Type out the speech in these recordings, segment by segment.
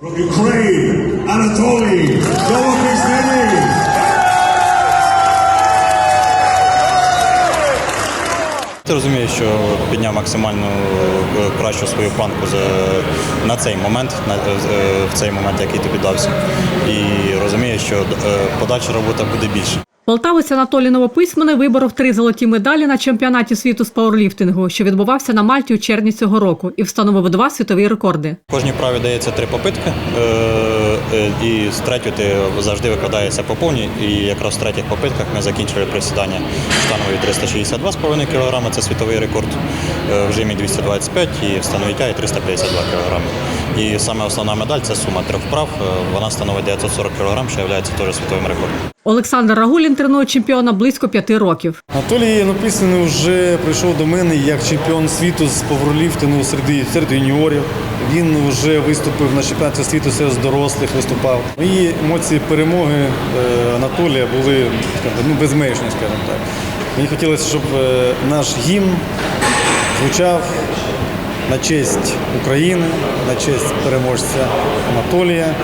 From Ukraine, Anatoly. Ти розумієш, що підняв максимально е, кращу свою планку за- на цей момент, на, е, в цей момент, який тобі дався. І розумієш, що е, подальша робота буде більше. Полтавець Анатолій Новописьменний виборов три золоті медалі на чемпіонаті світу з пауерліфтингу, що відбувався на Мальті у червні цього року, і встановив два світові рекорди. Кожній праві дається три попитки, е, е, і з третьої ти завжди викладається по повній. І якраз в третіх попитках ми закінчили присідання штангові 362,5 кг, це світовий рекорд, е, в жимі 225 і в становій тягі 352 кг. І саме основна медаль це сума трьох вправ. Вона становить 940 кг, що є теж світовим рекордом. Олександр Рагулін тренує чемпіона близько п'яти років. Анатолій Написаний вже прийшов до мене як чемпіон світу з поверліфтингу серед, серед юніорів. Він вже виступив на чемпіонаті світу серед дорослих, виступав. Мої емоції перемоги е, Анатолія були ну, безмежні, скажімо так. Мені хотілося, щоб е, наш гімн звучав на честь України, на честь переможця Анатолія.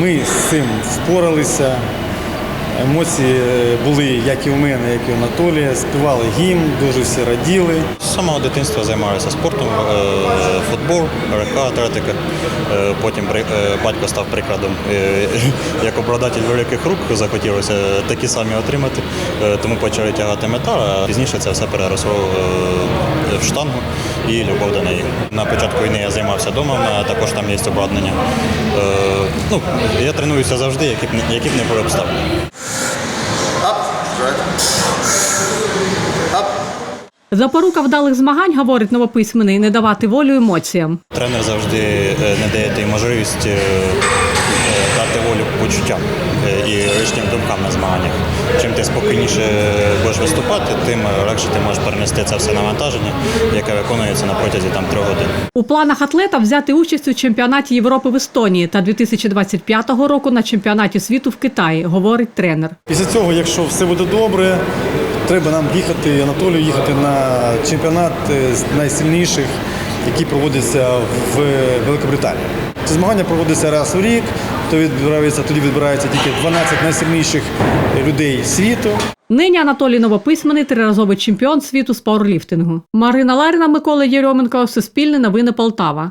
Ми з цим впоралися. Емоції були як і у мене, як і у Анатолія. Співали гімн, дуже всі раділи. З самого дитинства займаюся спортом, е, футбол, РК, атлетика. Е, Потім е, батько став прикладом. Як обладатель великих рук захотілося такі самі отримати, тому почали тягати метал, а пізніше це все переросло в штангу і любов до неї. На початку війни я займався вдома, також там є обладнання. Ну, я тренуюся завжди, які б не були обставини. right? Запорука вдалих змагань, говорить новописьменний, не давати волю емоціям. Тренер завжди е, не дає тобі можливість е, е, дати волю почуттям і лишнім думкам на змаганнях. Чим ти спокійніше будеш виступати, тим легше ти можеш перенести це все навантаження, яке виконується на протязі там трьох годин. У планах атлета взяти участь у чемпіонаті Європи в Естонії та 2025 року на чемпіонаті світу в Китаї, говорить тренер. Після цього, якщо все буде добре, треба нам їхати, Анатолію їхати на чемпіонат е, з найсильніших, який проводиться в Великобританії. Ці змагання проводяться раз у рік, то відбирається, тоді відбирається тільки 12 найсильніших людей світу. Нині Анатолій Новописьменний триразовий чемпіон світу з пауерліфтингу. Марина Ларіна, Микола Єрьоменко, Суспільне новини Полтава.